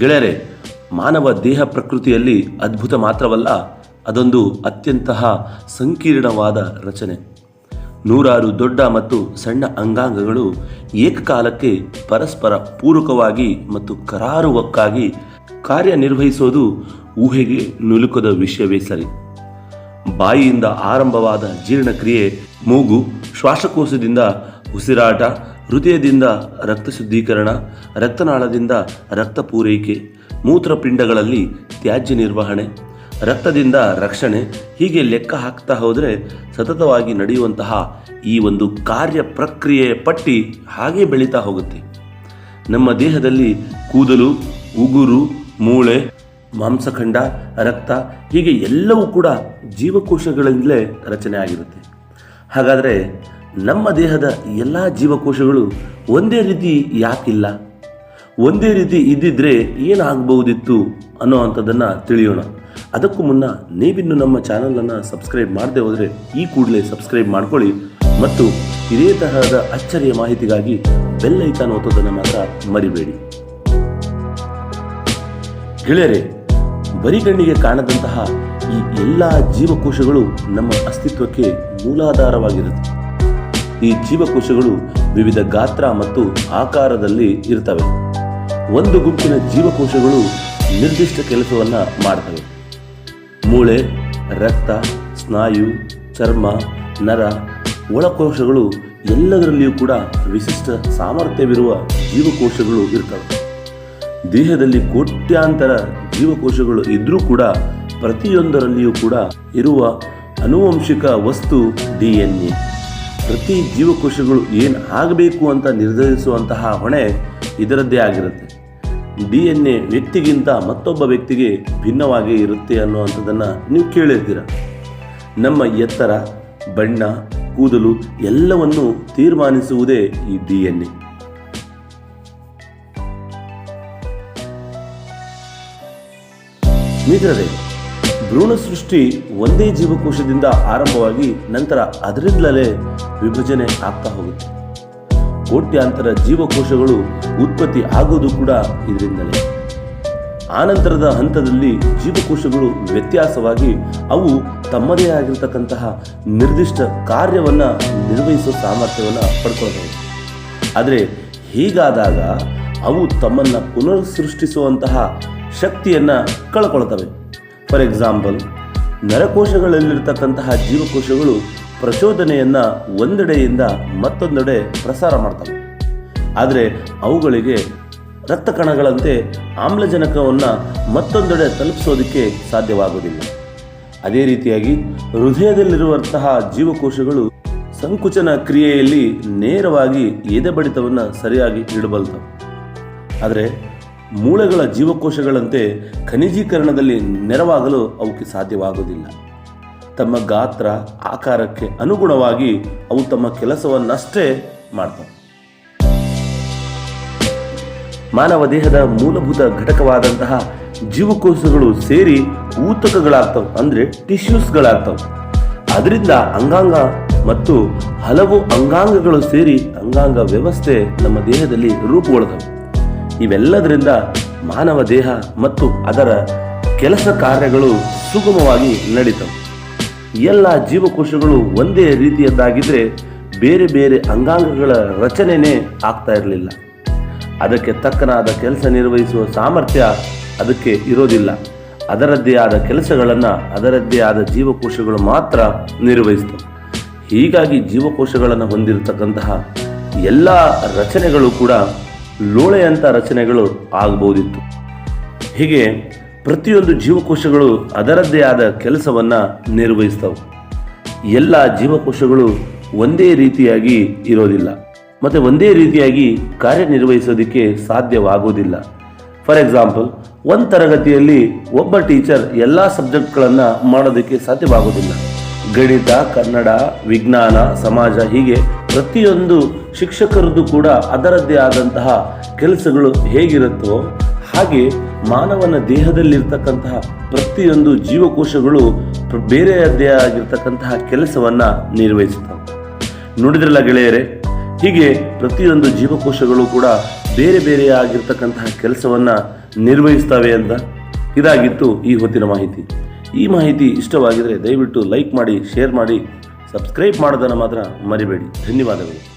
ಗೆಳೆಯರೆ, ಮಾನವ ದೇಹ ಪ್ರಕೃತಿಯಲ್ಲಿ ಅದ್ಭುತ ಮಾತ್ರವಲ್ಲ, ಅದೊಂದು ಅತ್ಯಂತ ಸಂಕೀರ್ಣವಾದ ರಚನೆ. ನೂರಾರು ದೊಡ್ಡ ಮತ್ತು ಸಣ್ಣ ಅಂಗಾಂಗಗಳು ಏಕಕಾಲಕ್ಕೆ ಪರಸ್ಪರ ಪೂರಕವಾಗಿ ಮತ್ತು ಕರಾರುವಕ್ಕಾಗಿ ಕಾರ್ಯನಿರ್ವಹಿಸೋದು ಊಹೆಗೆ ನುಲುಕದ ವಿಷಯವೇ ಸರಿ. ಬಾಯಿಯಿಂದ ಆರಂಭವಾದ ಜೀರ್ಣಕ್ರಿಯೆ, ಮೂಗು, ಶ್ವಾಸಕೋಶದಿಂದ ಉಸಿರಾಟ ಹೃದಯದಿಂದ ರಕ್ತ ಶುದ್ಧೀಕರಣ, ರಕ್ತನಾಳದಿಂದ ರಕ್ತ ಪೂರೈಕೆ, ಮೂತ್ರಪಿಂಡಗಳಲ್ಲಿ ತ್ಯಾಜ್ಯ ನಿರ್ವಹಣೆ, ರಕ್ತದಿಂದ ರಕ್ಷಣೆ ಹೀಗೆ ಲೆಕ್ಕ ಹಾಕ್ತಾ ಹೋದರೆ ಸತತವಾಗಿ ನಡೆಯುವಂತಹ ಈ ಒಂದು ಕಾರ್ಯ ಪ್ರಕ್ರಿಯೆಯ ಪಟ್ಟಿ ಹಾಗೆ ಬೆಳೀತಾ ಹೋಗುತ್ತೆ. ನಮ್ಮ ದೇಹದಲ್ಲಿ ಕೂದಲು, ಉಗುರು, ಮೂಳೆ, ಮಾಂಸಖಂಡ, ರಕ್ತ ಹೀಗೆ ಎಲ್ಲವೂ ಕೂಡ ಜೀವಕೋಶಗಳಿಂದಲೇ ರಚನೆ ಆಗಿರುತ್ತೆ. ಹಾಗಾದರೆ ನಮ್ಮ ದೇಹದ ಎಲ್ಲ ಜೀವಕೋಶಗಳು ಒಂದೇ ರೀತಿ ಯಾಕಿಲ್ಲ? ಒಂದೇ ರೀತಿ ಇದ್ದಿದ್ರೆ ಏನಾಗಬಹುದಿತ್ತು ಅನ್ನೋ ಅಂಥದ್ದನ್ನು ತಿಳಿಯೋಣ. ಅದಕ್ಕೂ ಮುನ್ನ ನೀವಿನ್ನು ನಮ್ಮ ಚಾನಲನ್ನು ಸಬ್ಸ್ಕ್ರೈಬ್ ಮಾಡದೆ ಹೋದರೆ ಈ ಕೂಡಲೇ ಸಬ್ಸ್ಕ್ರೈಬ್ ಮಾಡ್ಕೊಳ್ಳಿ ಮತ್ತು ಇದೇ ತರಹದ ಅಚ್ಚರಿಯ ಮಾಹಿತಿಗಾಗಿ ಬೆಲ್ ಐಕಾನ್ ಒತ್ತೋದನ್ನು ಮಾತ್ರ ಮರಿಬೇಡಿ. ಗೆಳೆಯರೆ ಬರಿಗಣ್ಣಿಗೆ ಕಾಣದಂತಹ ಈ ಎಲ್ಲ ಜೀವಕೋಶಗಳು ನಮ್ಮ ಅಸ್ತಿತ್ವಕ್ಕೆ ಮೂಲಾಧಾರವಾಗಿರುತ್ತೆ ಈ ಜೀವಕೋಶಗಳು ವಿವಿಧ ಗಾತ್ರ ಮತ್ತು ಆಕಾರದಲ್ಲಿ ಇರ್ತವೆ ಒಂದು ಗುಂಪಿನ ಜೀವಕೋಶಗಳು ನಿರ್ದಿಷ್ಟ ಕೆಲಸವನ್ನು ಮಾಡ್ತವೆ. ಮೂಳೆ, ರಕ್ತ, ಸ್ನಾಯು, ಚರ್ಮ, ನರ, ಒಳಕೋಶಗಳು ಎಲ್ಲದರಲ್ಲಿಯೂ ಕೂಡ ವಿಶಿಷ್ಟ ಸಾಮರ್ಥ್ಯವಿರುವ ಜೀವಕೋಶಗಳು ಇರ್ತವೆ. ದೇಹದಲ್ಲಿ ಕೋಟ್ಯಾಂತರ ಜೀವಕೋಶಗಳು ಇದ್ದರೂ ಕೂಡ ಪ್ರತಿಯೊಂದರಲ್ಲಿಯೂ ಕೂಡ ಇರುವ ಅನುವಂಶಿಕ ವಸ್ತು ಡಿ ಎನ್ ಎ. ಪ್ರತಿ ಜೀವಕೋಶಗಳು ಏನು ಆಗಬೇಕು ಅಂತ ನಿರ್ಧರಿಸುವಂತಹ ಹೊಣೆ ಇದರದ್ದೇ ಆಗಿರುತ್ತೆ. ಡಿ ಎನ್ ಎ ವ್ಯಕ್ತಿಗಿಂತ ಮತ್ತೊಬ್ಬ ವ್ಯಕ್ತಿಗೆ ಭಿನ್ನವಾಗಿ ಇರುತ್ತೆ ಅನ್ನುವಂಥದ್ದನ್ನು ನೀವು ಕೇಳಿರ್ತೀರ. ನಮ್ಮ ಎತ್ತರ, ಬಣ್ಣ, ಕೂದಲು ಎಲ್ಲವನ್ನು ತೀರ್ಮಾನಿಸುವುದೇ ಈ ಡಿ ಎನ್ ಎ ಮಿತ್ರರೇ ಭ್ರೂಣ ಸೃಷ್ಟಿ ಒಂದೇ ಜೀವಕೋಶದಿಂದ ಆರಂಭವಾಗಿ ನಂತರ ಅದರಿಂದಲೇ ವಿಭಜನೆ ಆಗ್ತಾ ಹೋಗುತ್ತೆ. ಕೋಟ್ಯಾಂತರ ಜೀವಕೋಶಗಳು ಉತ್ಪತ್ತಿ ಆಗೋದು ಕೂಡ ಇದರಿಂದಲೇ. ಆನಂತರದ ಹಂತದಲ್ಲಿ ಜೀವಕೋಶಗಳು ವ್ಯತ್ಯಾಸವಾಗಿ ಅವು ತಮ್ಮದೇ ಆಗಿರತಕ್ಕಂತಹ ನಿರ್ದಿಷ್ಟ ಕಾರ್ಯವನ್ನು ನಿರ್ವಹಿಸುವ ಸಾಮರ್ಥ್ಯವನ್ನು ಪಡ್ಕೊಳ್ತವೆ ಆದರೆ ಹೀಗಾದಾಗ ಅವು ತಮ್ಮನ್ನು ಪುನರ್ ಸೃಷ್ಟಿಸುವಂತಹ ಶಕ್ತಿಯನ್ನು ಕಳ್ಕೊಳ್ತವೆ. ಫಾರ್ ಎಕ್ಸಾಂಪಲ್ ನರಕೋಶಗಳಲ್ಲಿರ್ತಕ್ಕಂತಹ ಜೀವಕೋಶಗಳು ಪ್ರಚೋದನೆಯನ್ನ ಒಂದೆಡೆಯಿಂದ ಮತ್ತೊಂದೆಡೆ ಪ್ರಸಾರ ಮಾಡ್ತವೆ. ಆದರೆ ಅವುಗಳಿಗೆ ರಕ್ತ ಕಣಗಳಂತೆ ಆಮ್ಲಜನಕವನ್ನು ಮತ್ತೊಂದೆಡೆ ತಲುಪಿಸೋದಕ್ಕೆ ಸಾಧ್ಯವಾಗುವುದಿಲ್ಲ. ಅದೇ ರೀತಿಯಾಗಿ ಹೃದಯದಲ್ಲಿರುವಂತಹ ಜೀವಕೋಶಗಳು ಸಂಕುಚನ ಕ್ರಿಯೆಯಲ್ಲಿ ನೇರವಾಗಿ ಎದೆ ಬಡಿತವನ್ನು ಸರಿಯಾಗಿ ಇಡಬಲ್ತವೆ. ಆದರೆ ಮೂಳೆಗಳ ಜೀವಕೋಶಗಳಂತೆ ಖನಿಜೀಕರಣದಲ್ಲಿ ನೆರವಾಗಲು ಅವಕ್ಕೆ ಸಾಧ್ಯವಾಗುವುದಿಲ್ಲ. ತಮ್ಮ ಗಾತ್ರ, ಆಕಾರಕ್ಕೆ ಅನುಗುಣವಾಗಿ ಅವು ತಮ್ಮ ಕೆಲಸವನ್ನಷ್ಟೇ ಮಾಡ್ತವೆ. ಮಾನವ ದೇಹದ ಮೂಲಭೂತ ಘಟಕವಾದಂತಹ ಜೀವಕೋಶಗಳು ಸೇರಿ ಊತಕಗಳಾಗ್ತವೆ, ಅಂದರೆ ಟಿಶ್ಯೂಸ್ಗಳಾಗ್ತವೆ ಅದರಿಂದ ಅಂಗಾಂಗ ಮತ್ತು ಹಲವು ಅಂಗಾಂಗಗಳು ಸೇರಿ ಅಂಗಾಂಗ ವ್ಯವಸ್ಥೆ ನಮ್ಮ ದೇಹದಲ್ಲಿ ರೂಪುಗೊಳ್ತವೆ. ಇವೆಲ್ಲದರಿಂದ ಮಾನವ ದೇಹ ಮತ್ತು ಅದರ ಕೆಲಸ ಕಾರ್ಯಗಳು ಸುಗಮವಾಗಿ ನಡೀತವೆ. ಎಲ್ಲ ಜೀವಕೋಶಗಳು ಒಂದೇ ರೀತಿಯದ್ದಾಗಿದ್ದರೆ ಬೇರೆ ಬೇರೆ ಅಂಗಾಂಗಗಳ ರಚನೆನೇ ಆಗ್ತಾ ಇರಲಿಲ್ಲ. ಅದಕ್ಕೆ ತಕ್ಕನಾದ ಕೆಲಸ ನಿರ್ವಹಿಸುವ ಸಾಮರ್ಥ್ಯ ಅದಕ್ಕೆ ಇರೋದಿಲ್ಲ. ಅದರದ್ದೇ ಆದ ಕೆಲಸಗಳನ್ನು ಅದರದ್ದೇ ಆದ ಜೀವಕೋಶಗಳು ಮಾತ್ರ ನಿರ್ವಹಿಸ್ತವೆ ಹೀಗಾಗಿ ಜೀವಕೋಶಗಳನ್ನು ಹೊಂದಿರತಕ್ಕಂತಹ ಎಲ್ಲ ರಚನೆಗಳು ಕೂಡ ಲೋಳೆಯಂಥ ರಚನೆಗಳು ಆಗಬಹುದಿತ್ತು ಹೀಗೆ ಪ್ರತಿಯೊಂದು ಜೀವಕೋಶಗಳು ಅದರದ್ದೇ ಆದ ಕೆಲಸವನ್ನು ನಿರ್ವಹಿಸ್ತವೆ. ಎಲ್ಲ ಜೀವಕೋಶಗಳು ಒಂದೇ ರೀತಿಯಾಗಿ ಇರೋದಿಲ್ಲ. ಮತ್ತು ಒಂದೇ ರೀತಿಯಾಗಿ ಕಾರ್ಯನಿರ್ವಹಿಸೋದಕ್ಕೆ ಸಾಧ್ಯವಾಗುವುದಿಲ್ಲ ಫಾರ್ ಎಕ್ಸಾಂಪಲ್ ಒಂದು ತರಗತಿಯಲ್ಲಿ ಒಬ್ಬ ಟೀಚರ್ ಎಲ್ಲ ಸಬ್ಜೆಕ್ಟ್ಗಳನ್ನು ಮಾಡೋದಕ್ಕೆ ಸಾಧ್ಯವಾಗುವುದಿಲ್ಲ ಗಣಿತ, ಕನ್ನಡ, ವಿಜ್ಞಾನ, ಸಮಾಜ ಹೀಗೆ ಪ್ರತಿಯೊಂದು ಶಿಕ್ಷಕರದ್ದು ಕೂಡ ಅದರದ್ದೇ ಆದಂತಹ ಕೆಲಸಗಳು ಹೇಗಿರುತ್ತೋ ಹಾಗೆ ಮಾನವನ ದೇಹದಲ್ಲಿರ್ತಕ್ಕಂತಹ ಪ್ರತಿಯೊಂದು ಜೀವಕೋಶಗಳು ಬೇರೆಯದ್ದೇ ಆಗಿರ್ತಕ್ಕಂತಹ ಕೆಲಸವನ್ನು ನಿರ್ವಹಿಸುತ್ತವೆ. ನೋಡಿದ್ರಲ್ಲ ಗೆಳೆಯರೇ, ಹೀಗೆ ಪ್ರತಿಯೊಂದು ಜೀವಕೋಶಗಳು ಕೂಡ ಬೇರೆ ಬೇರೆ ಆಗಿರ್ತಕ್ಕಂತಹ ಕೆಲಸವನ್ನು ನಿರ್ವಹಿಸ್ತವೆ ಅಂತ? ಇದಾಗಿತ್ತು ಈ ಹೊತ್ತಿನ ಮಾಹಿತಿ. ಈ ಮಾಹಿತಿ ಇಷ್ಟವಾಗಿದರೆ ದಯವಿಟ್ಟು ಲೈಕ್ ಮಾಡಿ ಶೇರ್ ಮಾಡಿ ಸಬ್ಸ್ಕ್ರೈಬ್ ಮಾಡೋದನ್ನು ಮಾತ್ರ ಮರಿಬೇಡಿ. ಧನ್ಯವಾದಗಳು.